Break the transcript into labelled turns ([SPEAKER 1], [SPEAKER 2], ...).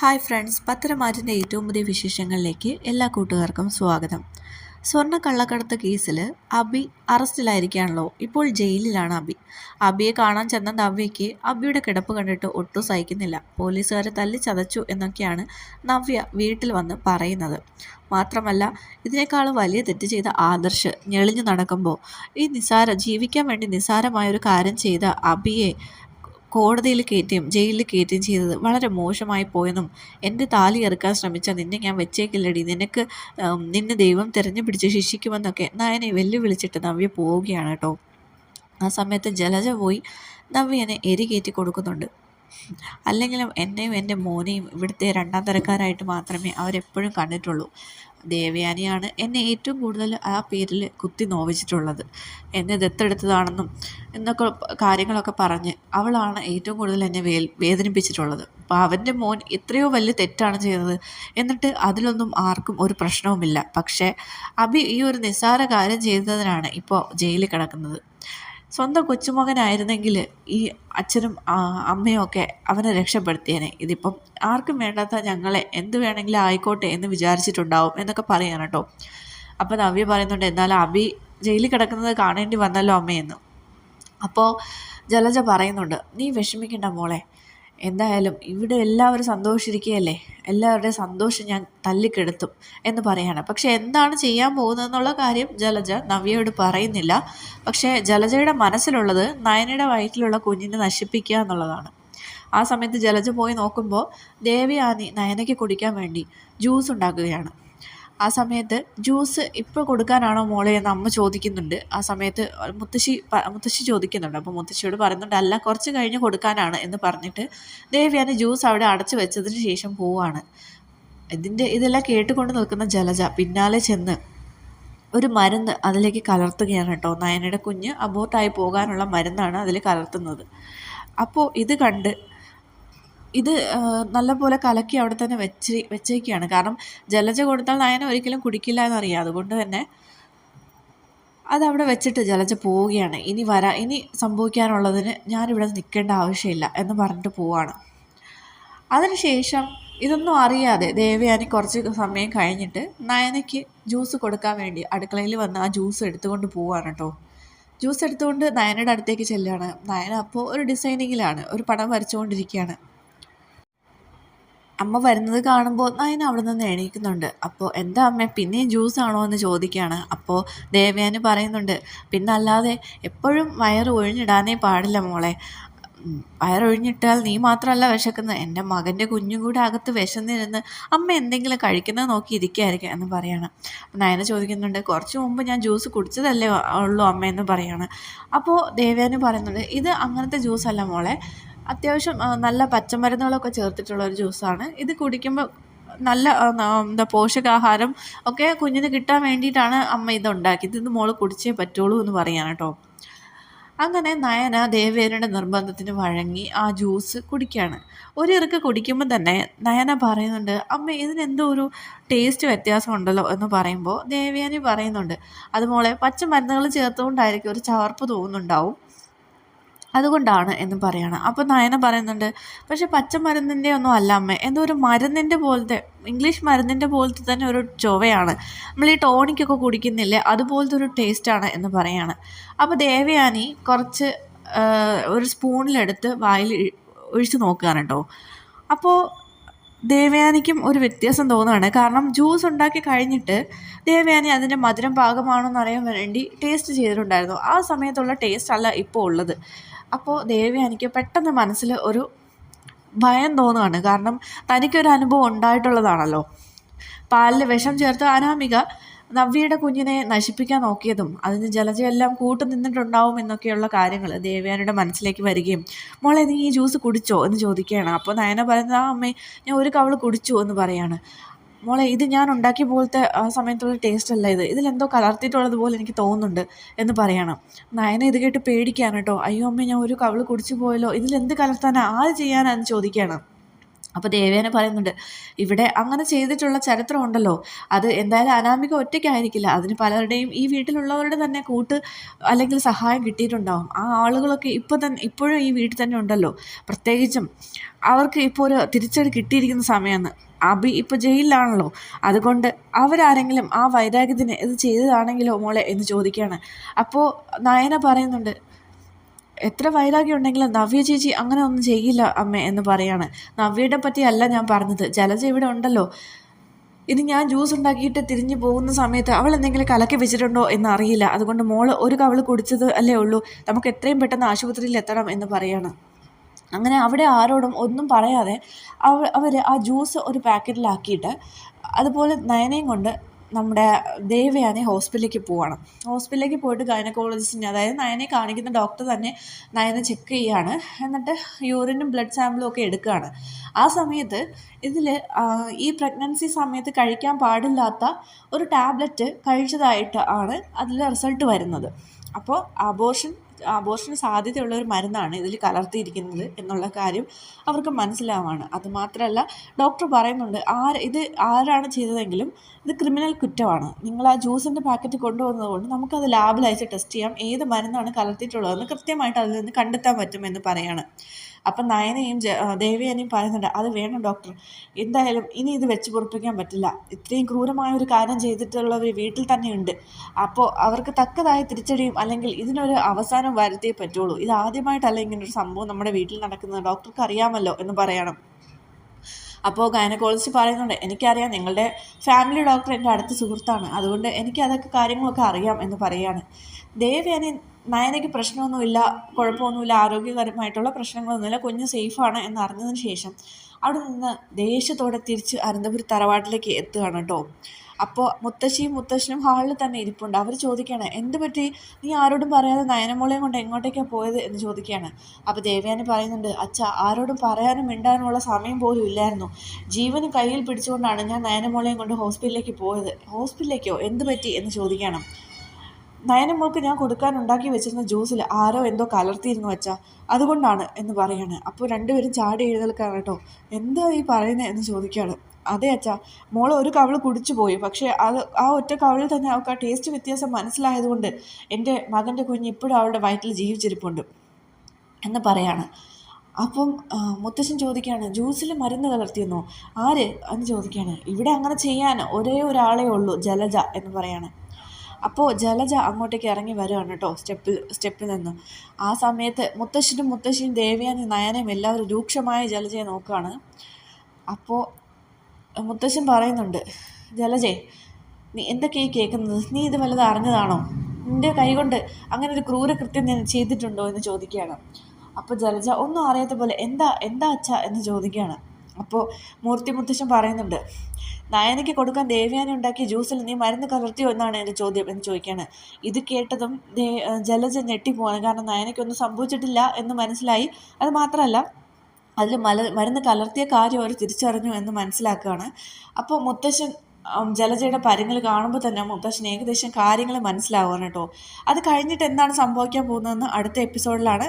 [SPEAKER 1] Hi friends പത്രമാറ്റിന്റെ ഏറ്റവും പുതിയ വിശേഷങ്ങളിലേക്ക് എല്ലാ കൂട്ടുകാർക്കും സ്വാഗതം. സ്വർണ കള്ളക്കടത്ത് കേസിൽ അബി അറസ്റ്റിലായിരിക്കുകയാണല്ലോ ഇപ്പോൾ ജയിലിലാണ് അബി. അബിയെ കാണാൻ ചെന്ന നവ്യയ്ക്ക് അബിയുടെ കിടപ്പ് കണ്ടിട്ട് ഒട്ടും സഹിക്കുന്നില്ല. പോലീസുകാരെ തല്ലി ചതച്ചു എന്നൊക്കെയാണ് നവ്യ വീട്ടിൽ വന്ന് പറയുന്നത്. മാത്രമല്ല ഇതിനേക്കാൾ വലിയ തെറ്റ് ചെയ്ത ആദർശ് ഞെളിഞ്ഞു നടക്കുമ്പോൾ ഈ നിസാര ജീവിക്കാൻ വേണ്ടി നിസാരമായൊരു കാര്യം ചെയ്ത അബിയെ കോടതിയിൽ കയറ്റുകയും ജയിലിൽ കയറ്റുകയും ചെയ്തത് വളരെ മോശമായി പോയെന്നും എന്റെ താലി ഇറക്കാൻ ശ്രമിച്ച നിന്നെ ഞാൻ വെച്ചേക്കില്ലടി. നിനക്ക് നിന്നെ ദൈവം തിരഞ്ഞു പിടിച്ച് ശിക്ഷിക്കുമെന്നൊക്കെ നയനെ വെല്ലുവിളിച്ചിട്ട് നവ്യ പോവുകയാണ് കേട്ടോ. ആ സമയത്ത് ജലജ പോയി നവ്യനെ എരി കയറ്റി കൊടുക്കുന്നുണ്ട്. അല്ലെങ്കിലും എന്നെയും എന്റെ മോനെയും ഇവിടുത്തെ രണ്ടാം തരക്കാരായിട്ട് മാത്രമേ അവരെപ്പോഴും കണ്ടിട്ടുള്ളൂ. ദേവയാനിയാണ് എന്നെ ഏറ്റവും കൂടുതൽ ആ പേരിൽ കുത്തി നോവിച്ചിട്ടുള്ളത്. എന്നെ ദത്തെടുത്തതാണെന്നും എന്നൊക്കെ കാര്യങ്ങളൊക്കെ പറഞ്ഞ് അവളാണ് ഏറ്റവും കൂടുതൽ എന്നെ വേ വേദനിപ്പിച്ചിട്ടുള്ളത്. അപ്പോൾ അവന്റെ മോൻ എത്രയോ വലിയ തെറ്റാണ് ചെയ്തത്. എന്നിട്ട് അതിലൊന്നും ആർക്കും ഒരു പ്രശ്നവുമില്ല. പക്ഷേ അഭി ഈ ഒരു നിസ്സാര കാര്യം ചെയ്തതിനാണ് ഇപ്പോൾ ജയിലിൽ കിടക്കുന്നത്. സ്വന്തം കൊച്ചുമകനായിരുന്നെങ്കിൽ ഈ അച്ഛനും അമ്മയും ഒക്കെ അവനെ രക്ഷപ്പെടുത്തിയേനെ. ഇതിപ്പം ആർക്കും വേണ്ടാത്ത ഞങ്ങളെ എന്ത് വേണമെങ്കിലും ആയിക്കോട്ടെ എന്ന് വിചാരിച്ചിട്ടുണ്ടാവും എന്നൊക്കെ പറയാൻ കേട്ടോ. അപ്പോൾ നവ്യ പറയുന്നുണ്ട് എന്നാൽ അബി ജയിലിൽ കിടക്കുന്നത് കാണേണ്ടി വന്നല്ലോ അമ്മയെന്ന്. അപ്പോൾ ജലജ പറയുന്നുണ്ട് നീ വിഷമിക്കണ്ട മോളെ. എന്തായാലും ഇവിടെ എല്ലാവരും സന്തോഷിച്ചിരിക്കുകയല്ലേ? എല്ലാവരുടെയും സന്തോഷം ഞാൻ തല്ലിക്കെടുത്തും എന്ന് പറയാണ്. പക്ഷെ എന്താണ് ചെയ്യാൻ പോകുന്നത് എന്നുള്ള കാര്യം ജലജ നവ്യയോട് പറയുന്നില്ല. പക്ഷേ ജലജയുടെ മനസ്സിലുള്ളത് നയനയുടെ വയറ്റിലുള്ള കുഞ്ഞിനെ നശിപ്പിക്കുക എന്നുള്ളതാണ്. ആ സമയത്ത് ജലജ പോയി നോക്കുമ്പോൾ ദേവിയാനി നയനയ്ക്ക് കുടിക്കാൻ വേണ്ടി ജ്യൂസ് ഉണ്ടാക്കുകയാണ്. ആ സമയത്ത് ജ്യൂസ് ഇപ്പോൾ കൊടുക്കാനാണോ മോളെ എന്ന് അമ്മ ചോദിക്കുന്നുണ്ട്. ആ സമയത്ത് മുത്തശ്ശി മുത്തശ്ശി ചോദിക്കുന്നുണ്ട്. അപ്പോൾ മുത്തശ്ശിയോട് പറയുന്നുണ്ട് അല്ല കുറച്ച് കഴിഞ്ഞ് കൊടുക്കാനാണ് എന്ന് പറഞ്ഞിട്ട് ദേവ്യാന് ജ്യൂസ് അവിടെ അടച്ചു വെച്ചതിന് ശേഷം പോവാണ്. ഇതിന്റെ ഇതെല്ലാം കേട്ടുകൊണ്ട് നിൽക്കുന്ന ജലജ പിന്നാലെ ചെന്ന് ഒരു മരുന്ന് അതിലേക്ക് കലർത്തുകയാണ് കേട്ടോ. നയനയുടെ കുഞ്ഞ് അബോർട്ടായി പോകാനുള്ള മരുന്നാണ് അതിൽ കലർത്തുന്നത്. അപ്പോൾ ഇത് കണ്ട് ഇത് നല്ലപോലെ കലക്കി അവിടെ തന്നെ വെച്ച് വെച്ചേക്കുകയാണ് കാരണം ജലജ കൊടുത്താൽ നയന ഒരിക്കലും കുടിക്കില്ല എന്നറിയാം. അതുകൊണ്ട് തന്നെ അതവിടെ വെച്ചിട്ട് ജലജ പോവുകയാണ്. ഇനി വരാ ഇനി സംഭവിക്കാനുള്ളതിന് ഞാനിവിടെ നിൽക്കേണ്ട ആവശ്യമില്ല എന്ന് പറഞ്ഞിട്ട് പോവാണ്. അതിനുശേഷം ഇതൊന്നും അറിയാതെ ദേവയാനി കുറച്ച് സമയം കഴിഞ്ഞിട്ട് നയനയ്ക്ക് ജ്യൂസ് കൊടുക്കാൻ വേണ്ടി അടുക്കളയിൽ വന്ന് ആ ജ്യൂസ് എടുത്തുകൊണ്ട് പോവാണ് കേട്ടോ. ജ്യൂസ് എടുത്തുകൊണ്ട് നയനയുടെ അടുത്തേക്ക് ചെല്ലുകയാണ്. നയന അപ്പോൾ ഒരു ഡിസൈനിങ്ങിലാണ്. ഒരു പടം വരച്ചുകൊണ്ടിരിക്കുകയാണ്. അമ്മ വരുന്നത് കാണുമ്പോൾ നയന അവിടെ നിന്ന് എണീക്കുന്നുണ്ട്. അപ്പോൾ എന്താ അമ്മ പിന്നെയും ആണോ എന്ന് ചോദിക്കുകയാണ് അപ്പോൾ ദേവയാനി പറയുന്നുണ്ട് പിന്നെ അല്ലാതെ എപ്പോഴും വയറ് ഒഴിഞ്ഞിടാനേ പാടില്ല മോളെ. വയറൊഴിഞ്ഞിട്ടാൽ നീ മാത്രമല്ല വിശക്കുന്നത് എന്റെ മകന്റെ കുഞ്ഞും കൂടെ അകത്ത് വിശന്നിരുന്ന് അമ്മ എന്തെങ്കിലും കഴിക്കുന്നത് നോക്കി ഇരിക്കുകയായിരിക്കും എന്ന് പറയാണ്. നയന ചോദിക്കുന്നുണ്ട് കുറച്ച് മുമ്പ് ഞാൻ ജ്യൂസ് കുടിച്ചതല്ലേ ഉള്ളൂ അമ്മ എന്ന് പറയാണ്. അപ്പോൾ ദേവയാനി പറയുന്നുണ്ട് ഇത് അങ്ങനത്തെ ജ്യൂസല്ല മോളെ. അത്യാവശ്യം നല്ല പച്ചമരുന്നുകളൊക്കെ ചേർത്തിട്ടുള്ള ഒരു ജ്യൂസാണ്. ഇത് കുടിക്കുമ്പോൾ നല്ല എന്താ പോഷകാഹാരം ഒക്കെ കുഞ്ഞിന് കിട്ടാൻ വേണ്ടിയിട്ടാണ് അമ്മ ഇത് ഉണ്ടാക്കിയത് ഇത് മോൾ കുടിച്ചേ പറ്റുള്ളൂ എന്ന് പറയാണ് കേട്ടോ. അങ്ങനെ നയന ദേവേനയുടെ നിർബന്ധത്തിന് വഴങ്ങി ആ ജ്യൂസ് കുടിക്കുകയാണ് ഒരു ഇറുക്ക് കുടിക്കുമ്പോൾ തന്നെ നയന പറയുന്നുണ്ട് അമ്മ ഇതിനെന്തോ ഒരു ടേസ്റ്റ് വ്യത്യാസം ഉണ്ടല്ലോ എന്ന് പറയുമ്പോൾ ദേവയാനി പറയുന്നുണ്ട് അതുപോലെ പച്ചമരുന്നുകൾ ചേർത്തുകൊണ്ടായിരിക്കും ഒരു ചവർപ്പ് തോന്നുന്നുണ്ടാവും. അതുകൊണ്ടാണ് എന്ന് പറയണം. അപ്പോൾ നയന പറയുന്നുണ്ട് പക്ഷെ പച്ചമരുന്നിന്റെ ഒന്നും അല്ല അമ്മ. എന്തോ ഒരു മരുന്നിന്റെ പോലത്തെ ഇംഗ്ലീഷ് മരുന്നിന്റെ പോലത്തെ തന്നെ ഒരു ചൊവയാണ്. നമ്മൾ ഈ ടോണിക്കൊക്കെ കുടിക്കുന്നില്ലേ അതുപോലത്തെ ഒരു ടേസ്റ്റാണ് എന്ന് പറയാണ്. അപ്പോൾ ദേവയാനി കുറച്ച് ഒരു സ്പൂണിലെടുത്ത് വായിൽ ഒഴിച്ച് നോക്കുകയാണ് കേട്ടോ. അപ്പോൾ ദേവയാനിക്കും ഒരു വ്യത്യാസം തോന്നുകയാണ്. കാരണം ജ്യൂസ് ഉണ്ടാക്കി കഴിഞ്ഞിട്ട് ദേവയാനി അതിന്റെ മധുരം പാകമാണോ എന്നറിയാൻ വേണ്ടി ടേസ്റ്റ് ചെയ്തിട്ടുണ്ടായിരുന്നു. ആ സമയത്തുള്ള ടേസ്റ്റ് അല്ല ഇപ്പോൾ ഉള്ളത്. അപ്പോൾ ദേവി എനിക്ക് പെട്ടെന്ന് മനസ്സിൽ ഒരു ഭയം തോന്നുകയാണ്. കാരണം തനിക്കൊരു അനുഭവം ഉണ്ടായിട്ടുള്ളതാണല്ലോ. പാലിൽ വിഷം ചേർത്ത് അനാമിക നവ്യയുടെ കുഞ്ഞിനെ നശിപ്പിക്കാൻ നോക്കിയതും അതിന് ജലജയെല്ലാം കൂട്ടു നിന്നിട്ടുണ്ടാവും എന്നൊക്കെയുള്ള കാര്യങ്ങൾ ദേവയാനിയുടെ മനസ്സിലേക്ക് വരികയും മോളെ നീ ഈ ജ്യൂസ് കുടിച്ചോ? എന്ന് ചോദിക്കുകയാണ്. അപ്പോൾ നയന പറയുന്നത് ആ അമ്മേ ഞാൻ ഒരു കവൾ കുടിച്ചു എന്ന് പറയാണ്. മോളെ ഇത് ഞാൻ ഉണ്ടാക്കിയ പോലത്തെ ആ സമയത്തുള്ള ടേസ്റ്റ് അല്ല ഇത്. ഇതിലെന്തോ കലർത്തിയിട്ടുള്ളത് പോലെ എനിക്ക് തോന്നുന്നുണ്ട് എന്ന് പറയണം. നയന ഇത് കേട്ട് പേടിക്കുകയാണ് കേട്ടോ. അയ്യോ അമ്മ ഞാൻ ഒരു കവൾ കുടിച്ചു പോയല്ലോ. ഇതിലെന്ത് കലർത്താനാണ് ആര് ചെയ്യാനാന്ന് ചോദിക്കുകയാണ് അപ്പോൾ ദേവേന പറയുന്നുണ്ട് ഇവിടെ അങ്ങനെ ചെയ്തിട്ടുള്ള ചരിത്രം ഉണ്ടല്ലോ. അത് എന്തായാലും അനാമിക ഒറ്റയ്ക്കായിരിക്കില്ല. അതിന് പലരുടെയും ഈ വീട്ടിലുള്ളവരുടെ തന്നെ കൂട്ട് അല്ലെങ്കിൽ സഹായം കിട്ടിയിട്ടുണ്ടാവും. ആ ആളുകളൊക്കെ ഇപ്പോൾ തന്നെ ഇപ്പോഴും ഈ വീട്ടിൽ തന്നെ ഉണ്ടല്ലോ. പ്രത്യേകിച്ചും അവർക്ക് ഇപ്പോൾ ഒരു തിരിച്ചടി കിട്ടിയിരിക്കുന്ന സമയമാണ് അബി ഇപ്പോൾ ജയിലിലാണല്ലോ. അതുകൊണ്ട് അവരാരെങ്കിലും ആ വൈരാഗ്യത്തിന് ഇത് ചെയ്തതാണെങ്കിലോ മോളെ എന്ന് ചോദിക്കുകയാണ് അപ്പോൾ നയന പറയുന്നുണ്ട് എത്ര വൈരാഗ്യം ഉണ്ടെങ്കിലും നവ്യ ചേച്ചി അങ്ങനെ ഒന്നും ചെയ്യില്ല അമ്മ എന്ന് പറയാണ്. നവ്യയുടെ പറ്റിയല്ല ഞാൻ പറഞ്ഞത്. ജലജ ഇവിടെ ഉണ്ടല്ലോ. ഇത് ഞാൻ ജ്യൂസ് ഉണ്ടാക്കിയിട്ട് തിരിഞ്ഞു പോകുന്ന സമയത്ത് അവൾ എന്തെങ്കിലും കലക്കി വെച്ചിട്ടുണ്ടോ എന്ന് അറിയില്ല. അതുകൊണ്ട് മോൾ ഒരു കവൾ കുടിച്ചത് അല്ലേ ഉള്ളൂ. നമുക്ക് എത്രയും പെട്ടെന്ന് ആശുപത്രിയിൽ എത്തണം എന്ന് പറയാണ്. അങ്ങനെ അവിടെ ആരോടും ഒന്നും പറയാതെ അവർ അവർ ആ ജ്യൂസ് ഒരു പാക്കറ്റിലാക്കിയിട്ട് അതുപോലെ നയനയും കൊണ്ട് നമ്മുടെ ദേവയാനെ ഹോസ്പിറ്റലിലേക്ക് പോവാണ്. ഹോസ്പിറ്റലിലേക്ക് പോയിട്ട് ഗൈനക്കോളജിസ്റ്റിനെ അതായത് നയനെ കാണിക്കുന്ന ഡോക്ടർ തന്നെ നയനെ ചെക്ക് ചെയ്യുകയാണ് എന്നിട്ട് യൂറിനും ബ്ലഡ് സാമ്പിളും ഒക്കെ എടുക്കുകയാണ്. ആ സമയത്ത് ഇതിൽ ഈ പ്രഗ്നൻസി സമയത്ത് കഴിക്കാൻ പാടില്ലാത്ത ഒരു ടാബ്ലറ്റ് കഴിച്ചതായിട്ട് ആണ് അതിൽ റിസൾട്ട് വരുന്നത്. അപ്പോൾ അബോർഷൻ അബോർഷന് സാധ്യതയുള്ള ഒരു മരുന്നാണ് ഇതിൽ കലർത്തിയിരിക്കുന്നത് എന്നുള്ള കാര്യം അവർക്ക് മനസ്സിലാവാണ്. അതുമാത്രമല്ല ഡോക്ടർ പറയുന്നുണ്ട് ആര് ഇത് ആരാണ് ചെയ്തതെങ്കിലും ഇത് ക്രിമിനൽ കുറ്റമാണ്. നിങ്ങൾ ആ ജ്യൂസിന്റെ പാക്കറ്റ് കൊണ്ടുവന്നതുകൊണ്ട് നമുക്കത് ലാബിൽ അയച്ച് ടെസ്റ്റ് ചെയ്യാം. ഏത് മരുന്നാണ് കലർത്തിയിട്ടുള്ളതെന്ന് കൃത്യമായിട്ട് അതിൽ നിന്ന് കണ്ടെത്താൻ പറ്റുമെന്ന് പറയാണ്. അപ്പം നയനയും ദേവിയനെയും പറയുന്നുണ്ട് അത് വേണം ഡോക്ടർ. എന്തായാലും ഇനി ഇത് വെച്ച് പൊറപ്പിക്കാൻ പറ്റില്ല. ഇത്രയും ക്രൂരമായ ഒരു കാര്യം ചെയ്തിട്ടുള്ളവർ വീട്ടിൽ തന്നെയുണ്ട്. അപ്പോൾ അവർക്ക് തക്കതായ തിരിച്ചടിയും അല്ലെങ്കിൽ ഇതിനൊരു അവസാനം വരുത്തിയേ പറ്റുള്ളൂ. ഇത് ആദ്യമായിട്ടല്ല ഇങ്ങനൊരു സംഭവം നമ്മുടെ വീട്ടിൽ നടക്കുന്നത്. ഡോക്ടർക്ക് അറിയാമല്ലോ എന്ന് പറയണം. അപ്പോൾ ഗൈനക്കോളജിസ്റ്റ് പറയുന്നുണ്ട് എനിക്കറിയാം നിങ്ങളുടെ ഫാമിലി ഡോക്ടർ എന്റെ അടുത്ത സുഹൃത്താണ്. അതുകൊണ്ട് എനിക്ക് അതൊക്കെ കാര്യങ്ങളൊക്കെ അറിയാം എന്ന് പറയാണ് ദേവയാനി നയനയ്ക്ക് പ്രശ്നമൊന്നുമില്ല കുഴപ്പമൊന്നുമില്ല ആരോഗ്യകരമായിട്ടുള്ള പ്രശ്നങ്ങളൊന്നുമില്ല കുഞ്ഞ് സേഫാണ് എന്നറിഞ്ഞതിന് ശേഷം അവിടെ നിന്ന് ദേഷ്യത്തോടെ തിരിച്ച് അനന്തപുരി തറവാട്ടിലേക്ക് എത്തുകയാണ് കേട്ടോ. അപ്പോൾ മുത്തശ്ശിയും മുത്തശ്ശനും ഹാളിൽ തന്നെ ഇരിപ്പുണ്ട്. അവർ ചോദിക്കുകയാണ് എന്ത് പറ്റി? നീ ആരോടും പറയാതെ നയനമോളെയും കൊണ്ട് എങ്ങോട്ടേക്കാണ് പോയത്? എന്ന് ചോദിക്കുകയാണ്. അപ്പോൾ ദേവയാനി പറയുന്നുണ്ട് അച്ഛ ആരോടും പറയാനും മിണ്ടാനുമുള്ള സമയം പോലും ഇല്ലായിരുന്നു. ജീവന് കയ്യിൽ പിടിച്ചുകൊണ്ടാണ് ഞാൻ നയനമോളെയും കൊണ്ട് ഹോസ്പിറ്റലിലേക്ക് പോയത്. ഹോസ്പിറ്റലിലേക്കോ? എന്ത് പറ്റി? എന്ന് ചോദിക്കണം നയനമോൾക്ക് ഞാൻ കൊടുക്കാൻ ഉണ്ടാക്കി വെച്ചിരുന്ന ജ്യൂസിൽ ആരോ എന്തോ കലർത്തിയിരുന്നു വെച്ചാൽ അതുകൊണ്ടാണ് എന്ന് പറയാണ്. അപ്പോൾ രണ്ടുപേരും ചാടി എഴുന്നേൽക്കാണ് കേട്ടോ. എന്താ ഈ പറയുന്നത് എന്ന് ചോദിക്കുകയാണ് അതെ അച്ഛാ മോൾ ഒരു കവൾ കുടിച്ചു പോയി. പക്ഷേ അത് ആ ഒറ്റ കവളിൽ തന്നെ അവൾക്ക് ആ ടേസ്റ്റ് വ്യത്യാസം മനസ്സിലായതുകൊണ്ട് എന്റെ മകന്റെ കുഞ്ഞ് ഇപ്പോഴും അവളുടെ വയറ്റിൽ ജീവിച്ചിരിപ്പുണ്ട് എന്ന് പറയാണ്. അപ്പം മുത്തശ്ശൻ ചോദിക്കുകയാണ് ജ്യൂസിൽ മരുന്ന് കലർത്തിയെന്നോ? ആര്? എന്ന് ചോദിക്കുകയാണ് ഇവിടെ അങ്ങനെ ചെയ്യാൻ ഒരേ ഒരാളേ ഉള്ളൂ ജലജ എന്ന് പറയാണ്. അപ്പോൾ ജലജ അങ്ങോട്ടേക്ക് ഇറങ്ങി വരുവാണ് കേട്ടോ സ്റ്റെപ്പിൽ സ്റ്റെപ്പിൽ നിന്ന്. ആ സമയത്ത് മുത്തശ്ശനും മുത്തശ്ശിയും ദേവിയാനും നയനയും എല്ലാവരും രൂക്ഷമായ ജലജയെ നോക്കുകയാണ് അപ്പോൾ മുത്തശ്ശൻ പറയുന്നുണ്ട് ജലജേ നീ എന്തൊക്കെ ഈ കേൾക്കുന്നത്? നീ ഇത് വല്ലതും അറിഞ്ഞതാണോ? നിന്റെ കൈകൊണ്ട് അങ്ങനെ ഒരു ക്രൂരകൃത്യം ഞാൻ ചെയ്തിട്ടുണ്ടോ? എന്ന് ചോദിക്കുകയാണ്. അപ്പോൾ ജലജ ഒന്നും അറിയാത്ത പോലെ എന്താ എന്താ അച്ഛ? എന്ന് ചോദിക്കുകയാണ്. അപ്പോൾ മൂർത്തി മുത്തശ്ശൻ പറയുന്നുണ്ട് നായനയ്ക്ക് കൊടുക്കാൻ ദേവയാനി ഉണ്ടാക്കിയ ജ്യൂസിൽ നീ മരുന്ന് കലർത്തിയോ എന്നാണ് എന്റെ ചോദ്യം എന്ന് ചോദിക്കുകയാണ് ഇത് കേട്ടതും ജലജ ഞെട്ടിപ്പോവാണ് കാരണം നയനയ്ക്കൊന്നും സംഭവിച്ചിട്ടില്ല എന്ന് മനസ്സിലായി. അത് മാത്രമല്ല അതിൽ മല മരുന്ന് കലർത്തിയ കാര്യം അവർ തിരിച്ചറിഞ്ഞു എന്ന് മനസ്സിലാക്കുകയാണ്. അപ്പോൾ മുത്തശ്ശൻ ജലജയുടെ പരങ്ങൾ കാണുമ്പോൾ തന്നെ മുത്തശ്ശൻ ഏകദേശം കാര്യങ്ങൾ മനസ്സിലാവുകയാണ് കേട്ടോ. അത് കഴിഞ്ഞിട്ട് എന്താണ് സംഭവിക്കാൻ പോകുന്നതെന്ന് അടുത്ത എപ്പിസോഡിലാണ്